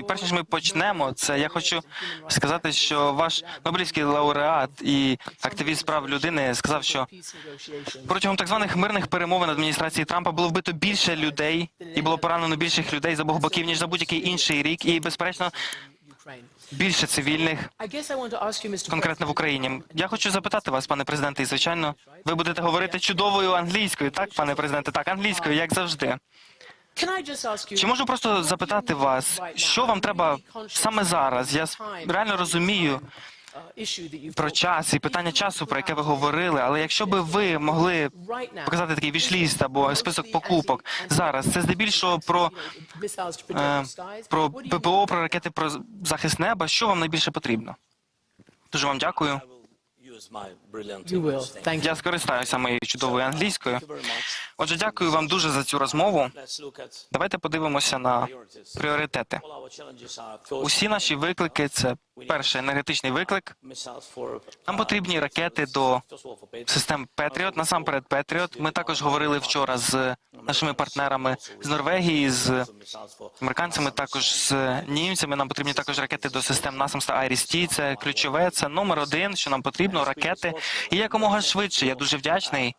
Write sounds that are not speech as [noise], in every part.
І перш ніж ми почнемо, це я хочу сказати, що ваш Нобелівський лауреат і активіст прав людини сказав, що протягом так званих мирних перемовин адміністрації Трампа було вбито більше людей і було поранено більших людей з обох боків ніж за будь-який інший рік, і безперечно більше цивільних конкретно в Україні. Я хочу запитати вас, пане президенте, і звичайно, ви будете говорити чудовою англійською, так, пане президенте? Так, англійською, як завжди. Чи можу просто запитати вас, що вам треба саме зараз? Я реально розумію про час і питання часу, про яке ви говорили, але якщо би ви могли показати такий вішліст або список покупок зараз, це здебільшого про, е, про ППО, про ракети, про захист неба. Що вам найбільше потрібно? Дуже вам дякую. Я скористаюся моєю чудовою англійською. Отже, дякую вам дуже за цю розмову. Давайте подивимося на пріоритети. Усі наші виклики це перший енергетичний виклик. Нам потрібні ракети до систем Петріот. Насамперед, Петріот. Ми також говорили вчора з нашими партнерами з Норвегії, з американцями, також з німцями. Нам потрібні також ракети до систем NASAMS та IRIS-T. Це ключове, це номер один, що нам потрібно. Ракети і якомога швидше. Я дуже вдячний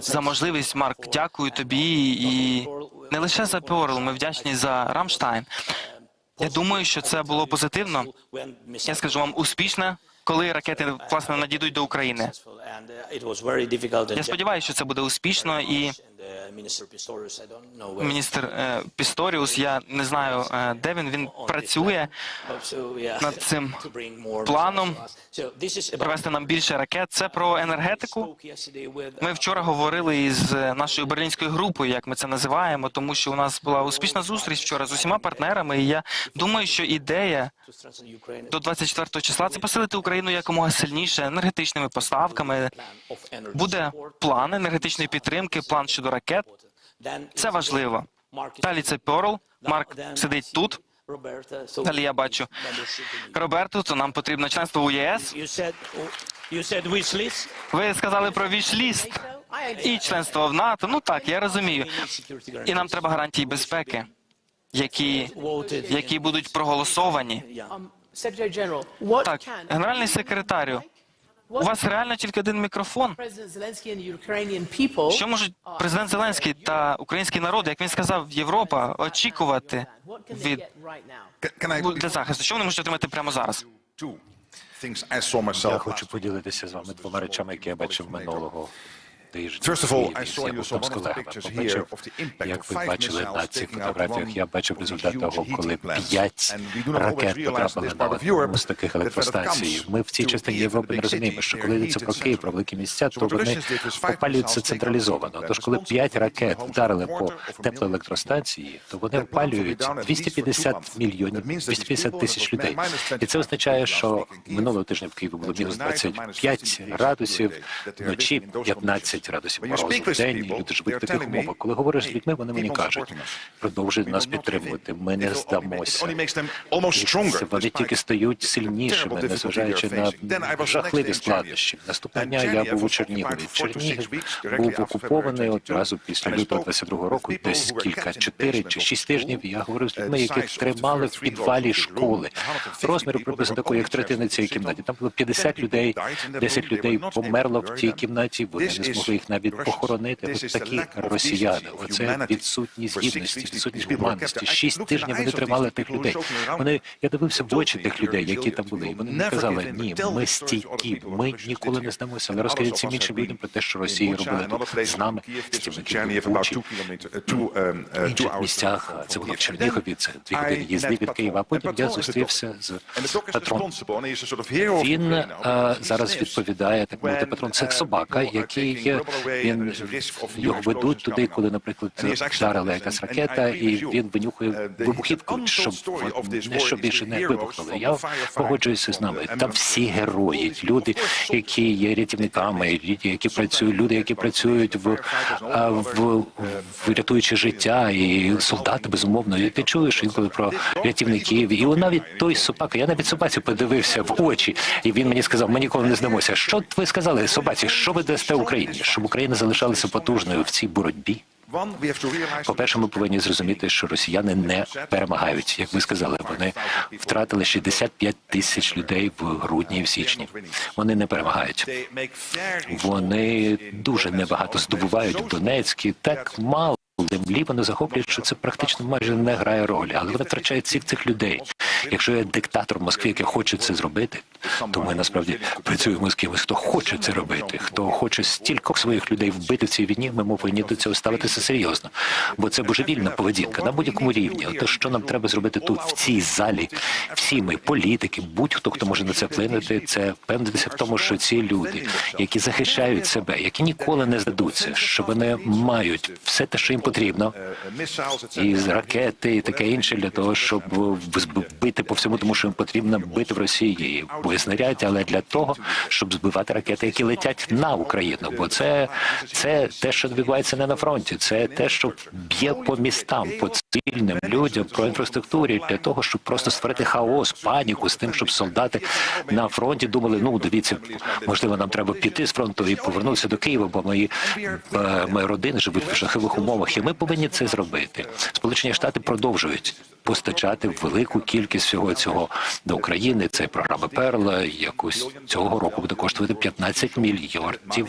за можливість, Марк. Дякую тобі і не лише за Перл, Ми вдячні за Рамштайн. Я думаю, що це було позитивно. Я скажу вам успішне. коли ракети власне надійдуть до України. Я сподіваюся, що це буде успішно, і міністр е, Пісторіус, я не знаю, е, де він. Він працює над цим [laughs] планом привезти нам більше ракет. Це про енергетику. Ми вчора говорили із нашою берлінською групою, як ми це називаємо, тому що у нас була успішна зустріч вчора з усіма партнерами. І я думаю, що ідея до 24 числа це посилити Україну якомога сильніше енергетичними поставками. Буде план енергетичної підтримки, план щодо ракет. Це важливо. Далі це Перл. Марк сидить тут. Далі я бачу Роберту, то нам потрібно членство у ЄС. Ви сказали про вішліст і членство в НАТО. Ну так, я розумію. І нам треба гарантії безпеки, які, які будуть проголосовані. Так, генеральний секретарю, у вас реально тільки один мікрофон. Що можуть президент Зеленський та український народ, як він сказав, Європа очікувати від для захисту? Що вони можуть отримати прямо зараз? Я хочу поділитися з вами двома речами, які я бачив минулого saw Я був там з колегами. Побачив, як of ви five бачили на цих фотографіях, я бачив результат того, коли п'ять ракет потрапили this на одну з таких електростанцій. Ми в цій частині Європи не розуміємо, що коли йдеться про Київ, про великі місця, So то вони опалюються централізовано. Тож, коли п'ять ракет вдарили по теплоелектростанції, то вони опалюють down at least for two 250 months. мільйонів, That means that these 250 people тисяч людей. І це 25 означає, що минулого тижня в Києві було мінус tonight, minus 25 15 градусів, вночі living in those 15 градусів морозу в день, people, люди живуть в таких умовах. Коли говориш з "Hey, людьми, вони мені кажуть, We нас підтримувати, ми не здамося. stronger, Вони тільки стають сильнішими, незважаючи на жахливі складнощі. Наступного дня я був у Чернігові. Чернігів був окупований одразу після 22. лютого And I 22 spoke року, with people десь кілька, kept in the 4 basement чи of 6 school, тижнів. Я говорив з uh, людьми, яких тримали в підвалі школи. room, 150 Розміру приблизно такої, як третина trapped цієї кімнаті. Там було room. 50 Ten людей, people died in that 10 room. They людей померло в тій кімнаті, вони не змогли їх навіть похоронити. Ось такі росіяни. Оце відсутність гідності, відсутність гуманності. Шість тижнів вони тримали тих людей. Вони, я дивився в очі тих людей, які там були. І вони never казали, ні, ми стійкі, ми ніколи не здамося. Але розкажіть цим іншим людям про те, що Росія робила тут з нами, з тими, Бучі. uh, um, uh, В інших місцях це було в. Чернігові, це дві години їзди від Києва. А потім я зустрівся з of Він е, зараз відповідає, так мовити, патрон. Це uh, собака, який and він його ведуть туди, коли, наприклад, вдарила якась ракета, і він винюхує Uh, вибухівку, щоб не щоб більше не вибухнули. Я погоджуюся з нами. Там всі герої, люди, які є рятівниками, люди, які працюють, люди, які працюють в, в, в рятуючи життя, і солдати безумовно. І ти чуєш інколи про рятівників. І навіть той собака, я навіть собаці подивився в очі, і він мені сказав: ми ніколи не здамося. Що ви сказали собаці? Що ви дасте Україні? Щоб Україна залишалася потужною в цій боротьбі? Realize По-перше, ми повинні зрозуміти, що росіяни не перемагають. Як ви сказали, вони втратили 65 тисяч людей в грудні і в січні. Вони не перемагають. Вони дуже небагато здобувають в Донецькі, так мало землі вони захоплюють, що це практично майже не грає ролі. Але вони втрачають всіх цих людей. Якщо є диктатор в Москві, який хоче це зробити, то ми насправді працюємо з кимось, хто хоче це робити, хто хоче стількох своїх людей вбити в цій війні. Ми повинні до цього ставитися серйозно, бо це божевільна поведінка на будь-якому рівні. Ото що нам треба зробити тут, в цій залі, всі ми, політики, будь-хто хто може на це вплинути, це впевнитися в тому, що ці люди, які захищають себе, які ніколи не здадуться, що вони мають все те, що їм потрібно, і з ракети, і таке інше для того, щоб зб- бити по всьому, тому що їм потрібно бити в Росії і боєснаряддя, але для того, щоб збивати ракети, які летять на Україну. Бо це, це те, що відбувається не на фронті, це те, що б'є по містам, по цивільним людям, про інфраструктурі, для того, щоб просто створити хаос, паніку з тим, щоб солдати на фронті думали, ну дивіться, можливо, нам треба піти з фронту і повернутися до Києва, бо мої, мої родини живуть в жахливих умовах, і ми повинні це зробити. Сполучені Штати продовжують постачати велику кількість всього цього до України. Це програма Перла, якусь цього року буде коштувати 15 мільярдів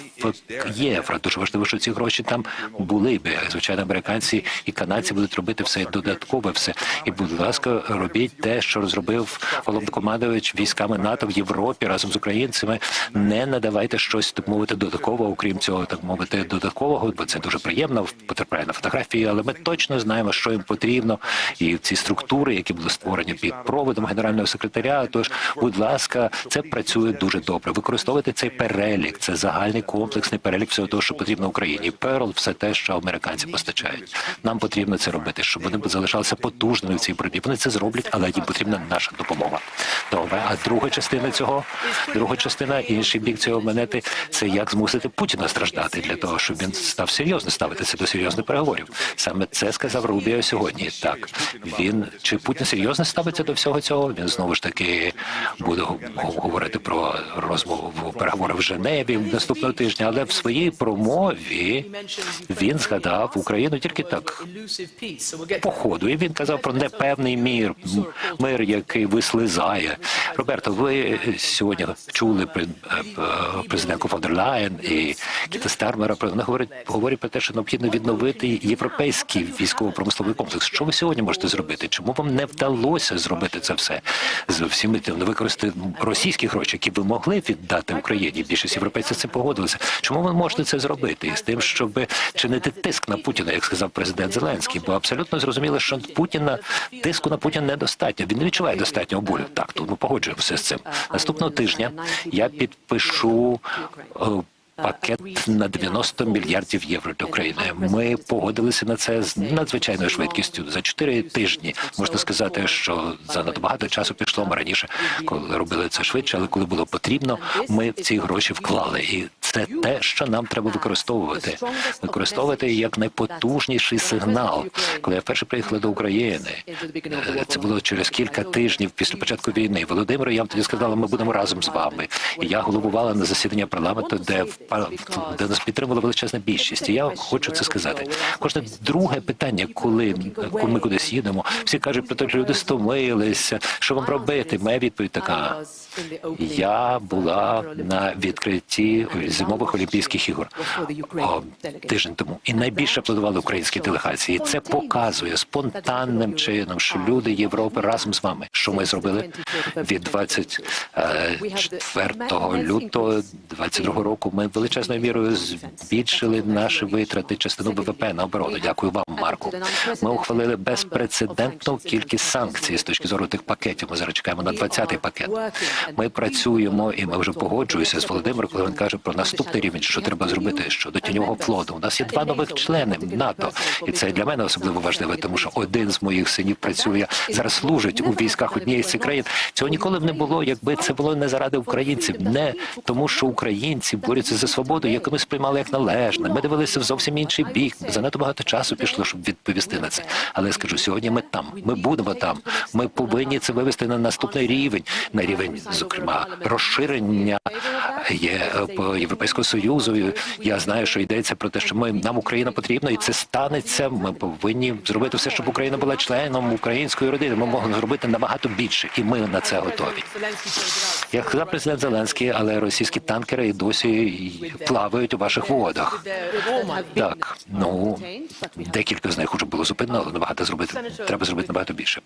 євро. Дуже важливо, що ці гроші там були би. Звичайно, американці і канадці будуть робити все додаткове, все. І, будь ласка, робіть те, що розробив головнокомандувач військами НАТО в Європі разом з українцями. Не надавайте щось так мовити додаткового, окрім цього, так мовити, додаткового, бо це дуже приємно потрапляє на фотографії, але ми точно знаємо, що їм потрібно, і ці структури, які були створені під проводом генерального секретаря. Тож, будь ласка, це працює дуже добре. Використовуйте цей перелік. Це загальний комплексний перелік всього того, що потрібно Україні. Перл, все те, що американці постачають. Нам потрібно це робити, щоб вони залишалися потужними в цій боротьбі. Вони це зроблять, але їм потрібна наша допомога. Добре, а друга частина цього, друга частина, інший бік цього монети, це як змусити Путіна страждати для того, щоб він став серйозно ставитися до серйозних переговорів. Саме це сказав Рубіо сьогодні. Так він чи Путін серйозно ставиться до всього цього? Він знову ж таки буде говорити про розмову переговори в Женеві наступного тижня, але в своїй промові він згадав Україну тільки так по ходу. І він казав про непевний мір, мир, який вислизає. Роберто, ви сьогодні чули е, президентку фон і Кіта Стармера. Про вони говорять, говорять про те, що необхідно відновити європейський військово-промисловий комплекс. Що ви сьогодні можете зробити? Чому вам не вдалося зробити це все з всіми тим використати російські гроші, які ви могли віддати Україні? Більшість європейців цим погодилися. Чому ви можете це зробити? З тим, щоб чинити тиск на Путіна, як сказав президент Зеленський, бо абсолютно зрозуміло, що Путіна тиску на Путіна недостатньо. Він не відчуває достатнього болю. Так, тут ми погоджуємося з цим. Наступного тижня я підпишу. Пакет на 90 мільярдів євро для України. Ми погодилися на це з надзвичайною швидкістю. За чотири тижні можна сказати, що занадто багато часу пішло. Ми раніше, коли робили це швидше, але коли було потрібно, ми ці гроші вклали. І це те, що нам треба використовувати. Використовувати як найпотужніший сигнал. Коли я вперше приїхала до України, це було через кілька тижнів після початку війни. Володимир, я вам тоді сказала, ми будемо разом з вами. І я головувала на засідання парламенту, де де нас підтримала величезна більшість. І я хочу це сказати. Кожне друге питання, коли, ми кудись їдемо, всі кажуть про те, що люди стомилися. Що вам робити? Моя відповідь така: я була на відкритті зимових олімпійських ігор о, тиждень тому, і найбільше аплодували українські делегації. І Це показує спонтанним чином, що люди Європи разом з вами. Що ми зробили від 24 лютого 22 року. Ми величезною мірою збільшили наші витрати частину ВВП на оборону. Дякую вам, Марку. Ми ухвалили безпрецедентну кількість санкцій з точки зору тих пакетів. Ми зараз чекаємо на 20-й пакет. Ми працюємо і ми вже погоджуємося з Володимиром, коли він каже про наступний рівень, що треба зробити щодо тіньового флоту. У нас є два нових члени НАТО, і це для мене особливо важливо, тому що один з моїх синів працює зараз, служить у військах однієї з цих країн. Цього ніколи б не було, якби це було не заради українців, не тому, що українці борються за свободу, яку ми сприймали як належне. Ми дивилися в зовсім інший бік. Занадто багато часу пішло, щоб відповісти на це. Але я скажу, сьогодні ми там. Ми будемо там. Ми повинні це вивести на наступний рівень, на рівень, зокрема, розширення є е, по Європейського союзу. Я знаю, що йдеться про те, що ми нам Україна потрібна, і це станеться. Ми повинні зробити все, щоб Україна була членом української родини. Ми можемо зробити набагато більше, і ми на це готові. Як сказав президент Зеленський, але російські танкери досі плавають у ваших водах. Так, ну декілька з них уже було зупинено, але набагато зробити треба зробити набагато більше.